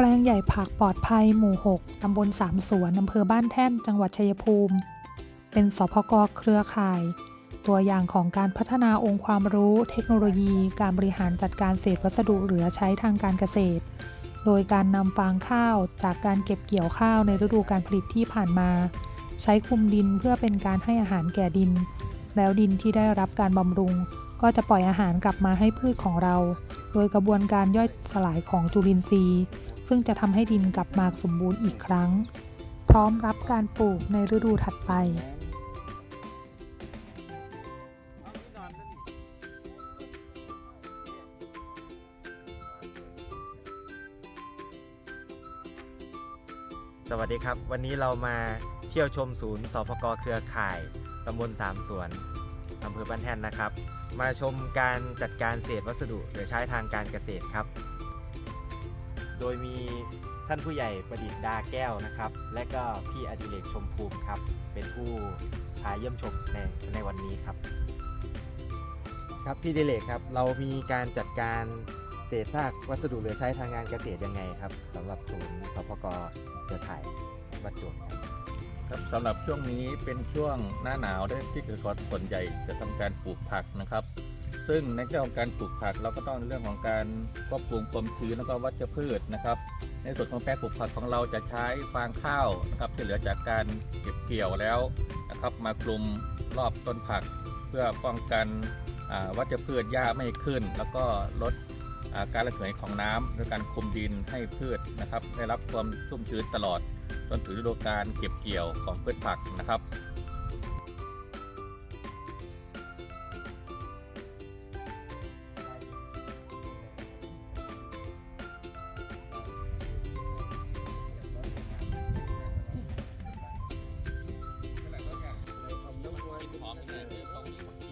แปลงใหญ่ผักปลอดภัยหมู่ 6 ตำบลสามสวนอำเภอบ้านแท่น จังหวัดชัยภูมิ เป็นสพกเครือข่าย ตัวอย่างของการพัฒนาองค์ความรู้ เทคโนโลยี การบริหารจัดการเศษวัสดุเหลือใช้ทางการเกษตร โดยการนำฟางข้าวจากการเก็บเกี่ยวข้าวในฤดูการผลิตที่ผ่านมา ใช้คุมดินเพื่อเป็นการให้อาหารแก่ดิน แล้วดินที่ได้รับการบำรุงก็จะปล่อยอาหารกลับมาให้พืชของเรา โดยกระบวนการย่อยสลายของจุลินทรีย์ ซึ่งจะทำให้ดินกลับมาสมบูรณ์อีกครั้ง พร้อมรับการปลูกในฤดูถัดไปสวัสดีครับ วันนี้เรามาเที่ยวชมศูนย์สพกเครือข่ายตำบลสามสวนอำเภอบ้านแท่นนะครับ มาชมการจัดการเศษวัสดุหลือใช้ทางการเกษตรครับ โดยมีท่านผู้ใหญ่ประดิษฐ์ดาแก้วนะครับ และก็พี่อดิเรกชมภูมิครับ เป็นผู้พาเยี่ยมชมในในวันนี้ครับ ครับพี่ดิเลกครับ เรามีการจัดการเศษซากวัสดุเหลือใช้ทางการเกษตรยังไงครับสำหรับศูนย์สพกเครือข่ายวัดจวบครับ ครับสำหรับช่วงนี้เป็นช่วงหน้าหนาวได้ที่เกษตรกรส่วนใหญ่จะทำการปลูกผักนะครับ ซึ่งในเรื่องของการปลูกผักเราก็ต้องเรื่องของการควบคุมความชื้นแล้วก็วัชพืชนะครับ ในส่วนของแปลงปลูกผักของเราจะใช้ฟางข้าวนะครับที่เหลือจากการเก็บเกี่ยวแล้วนะครับ มาคลุมรอบต้นผัก เพื่อป้องกันวัชพืชหญ้าไม่ขึ้น แล้วก็ลดการระเหยของน้ำโดยการคลุมดินให้พืชนะครับ ได้รับความชุ่มชื้นตลอดจนถึงฤดูการเก็บเกี่ยวของพืชผักนะครับ ค